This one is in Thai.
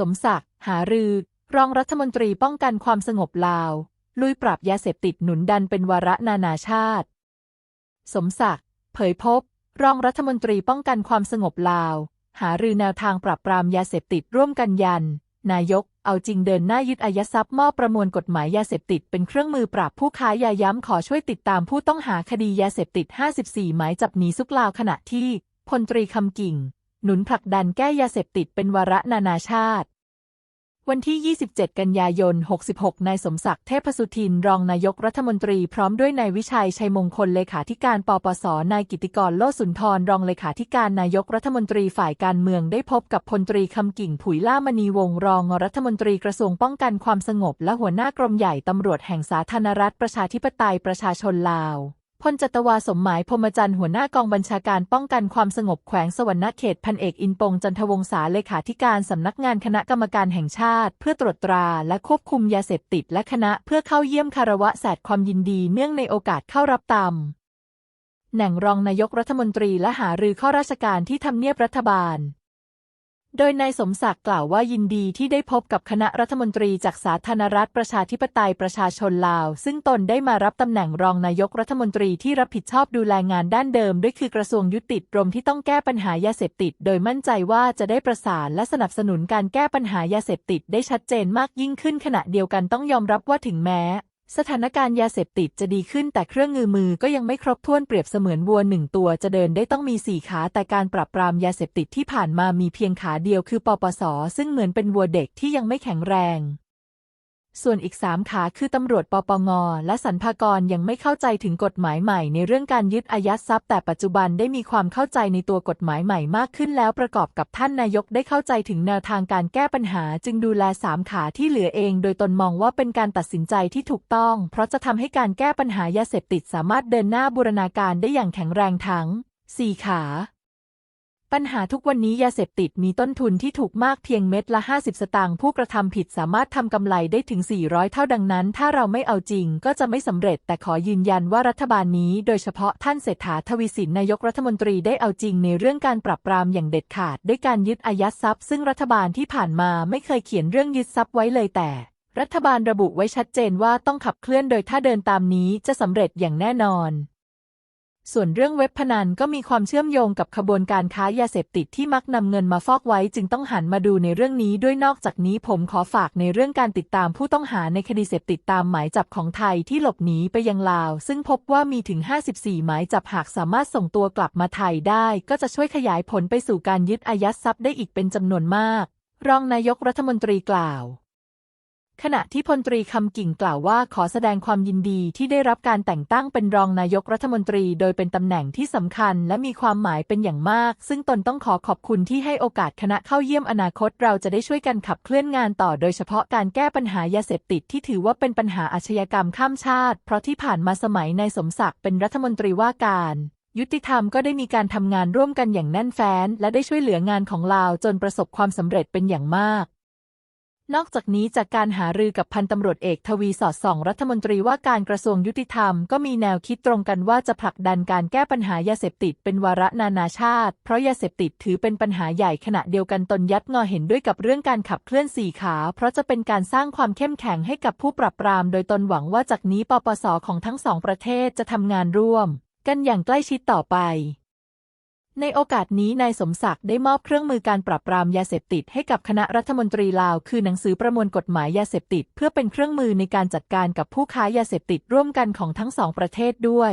สมศักดิ์ หารือ รองรัฐมนตรีป้องกันความสงบลาว ลุยปราบยาเสพติดหนุนดันเป็นวาระนานาชาติ สมศักดิ์ เผยพบ รองรัฐมนตรีป้องกันความสงบลาว หารือแนวทางปราบปรามยาเสพติดร่วมกันยัน นายก เอาจริงเดินหน้ายึดอายัดทรัพย์มอบประมวลกฎหมายยาเสพติดเป็นเครื่องมือปราบผู้ค้ายาย้ำขอช่วยติดตามผู้ต้องหาคดียาเสพติด 54 หมายจับหนีซุกลาวขณะที่พลตรีคำกิ่งหนุนผลักดันแก้ยาเสพติดเป็นวาระนานาชาติ วันที่ 27 กันยายน 66 นายสมศักดิ์ เทพสุทิน รองนายกรัฐมนตรี พร้อมด้วยนายวิชัย ชัยมงคล เลขาธิการ ปปส นายกิติกร โลสุนทร รองเลขาธิการนายกรัฐมนตรีฝ่ายการเมืองได้พบกับพลตรีคำกิ่ง ผุยล่ามณีวงศ์รองรัฐมนตรีกระทรวงป้องกันความสงบ และหัวหน้ากรมใหญ่ตำรวจแห่งสาธารณรัฐประชาธิปไตยประชาชนลาว พลจัตวาสมหมายพรมจันทร์หัวหน้ากองบัญชาการป้องกันความสงบแขวงสวรรณเขตพันเอกอินปงจันทวงศาเลขาธิการสำนักงานคณะกรรมการแห่งชาติ เพื่อตรวจตราและควบคุมยาเสพติดและคณะเพื่อเข้าเยี่ยมคารวะแสดความยินดีเนื่องในโอกาสเข้ารับตามแหน่งรองนายกรัฐมนตรีและหารือข้อราชการที่ทำเนียบรัฐบาล โดยนายสมศักดิ์กล่าวว่ายินดีที่ได้พบกับคณะรัฐมนตรีจากสาธารณรัฐประชาธิปไตยประชาชนลาว ซึ่งตนได้มารับตำแหน่งรองนายกรัฐมนตรีที่รับผิดชอบดูแลงานด้านเดิม ด้วยคือกระทรวงยุติดรมที่ต้องแก้ปัญหายาเสพติด โดยมั่นใจว่าจะได้ประสานและสนับสนุนการแก้ปัญหายาเสพติดได้ชัดเจนมากยิ่งขึ้นขณะเดียวกันต้องยอมรับว่าถึงแม้ สถานการณ์ยาเสพติดจะดีขึ้นแต่เครื่องงือมือก็ยังไม่ครบถ้วนเปรียบเสมือนวัวหนึ่งตัวจะเดินได้ต้องมีสี่ขาแต่การปรับปรามยาเสพติดที่ผ่านมามีเพียงขาเดียวคือปปส ซึ่งเหมือนเป็นวัวเด็กที่ยังไม่แข็งแรง ส่วนอีกสามขาคือตำรวจปปง และสรรพากรยังไม่เข้าใจถึงกฎหมายใหม่ในเรื่องการยึดอายัดทรัพย์แต่ปัจจุบันได้มีความเข้าใจในตัวกฎหมายใหม่มากขึ้นแล้วประกอบกับท่านนายกได้เข้าใจถึงแนวทางการแก้ปัญหา จึงดูแลสามขาที่เหลือเอง โดยตนมองว่าเป็นการตัดสินใจที่ถูกต้อง เพราะจะทำให้การแก้ปัญหายาเสพติดสามารถเดินหน้าบูรณาการได้อย่างแข็งแรงทั้งสี่ขา ปัญหาทุกวันนี้ยาเสพติดมีต้นทุนที่ถูกมากเพียงเม็ดละ 50 สตางค์ผู้กระทำผิดสามารถทำกำไรได้ถึง 400 เท่าดังนั้น ถ้าเราไม่เอาจริงก็จะไม่สำเร็จ แต่ขอยืนยันว่ารัฐบาลนี้ โดยเฉพาะท่านเศรษฐาทวีสินนายกรัฐมนตรีได้เอาจริงในเรื่องการปรับปรามอย่างเด็ดขาด ด้วยการยึดอายัดทรัพย์ ซึ่งรัฐบาลที่ผ่านมาไม่เคยเขียนเรื่องยึดทรัพย์ไว้เลยแต่ รัฐบาลระบุไว้ชัดเจนว่าต้องขับเคลื่อนโดยถ้าเดินตามนี้จะสำเร็จอย่างแน่นอน ส่วนเรื่องเว็บพนันก็มีความเชื่อมโยงกับขบวนการค้ายาเสพติดที่มักนำเงินมาฟอกไว้จึงต้องหันมาดูในเรื่องนี้ด้วยนอกจากนี้ผมขอฝากในเรื่องการติดตามผู้ต้องหาในคดีเสพติดตามหมายจับของไทยที่หลบหนีไปยังลาว ซึ่งพบว่ามีถึง 54 หมายจับหากสามารถส่งตัวกลับมาไทยได้ ก็จะช่วยขยายผลไปสู่การยึดอายัดทรัพย์ได้อีกเป็นจำนวนมาก รองนายกรัฐมนตรีกล่าว ขณะที่พลตรีคำกิ่งกล่าวว่าขอแสดงความยินดีที่ได้รับการแต่งตั้งเป็นรองนายกรัฐมนตรี โดยเป็นตำแหน่งที่สำคัญและมีความหมายเป็นอย่างมาก ซึ่งตนต้องขอขอบคุณที่ให้โอกาสคณะเข้าเยี่ยมอนาคต เราจะได้ช่วยกันขับเคลื่อนงานต่อ โดยเฉพาะการแก้ปัญหายาเสพติดที่ถือว่าเป็นปัญหาอาชญากรรมข้ามชาติ เพราะที่ผ่านมาสมัยนายสมศักดิ์เป็นรัฐมนตรีว่าการยุติธรรมก็ได้มีการทำงานร่วมกันอย่างแน่นแฟ้น และได้ช่วยเหลืองานของลาวจนประสบความสำเร็จเป็นอย่างมาก นอกจากนี้จากการหารือกับพันตำรวจเอกทวีสอดส่อง รัฐมนตรีว่าการกระทรวงยุติธรรมก็มีแนวคิดตรงกันว่าจะผลักดันการแก้ปัญหายาเสพติดเป็นวาระนานาชาติ เพราะยาเสพติดถือเป็นปัญหาใหญ่ขณะเดียวกันตนยัดงอเห็นด้วยกับเรื่องการขับเคลื่อนสี่ขา เพราะจะเป็นการสร้างความเข้มแข็งให้กับผู้ปราบปราม โดยตนหวังว่าจากนี้ปปสของทั้งสองประเทศจะทำงานร่วม กันอย่างใกล้ชิดต่อไป ในโอกาสนี้นายสมศักดิ์ได้มอบเครื่องมือการปราบปรามยาเสพติดให้กับคณะรัฐมนตรีลาว คือหนังสือประมวลกฎหมายยาเสพติด เพื่อเป็นเครื่องมือในการจัดการกับผู้ค้ายาเสพติดร่วมกันของทั้งสองประเทศด้วย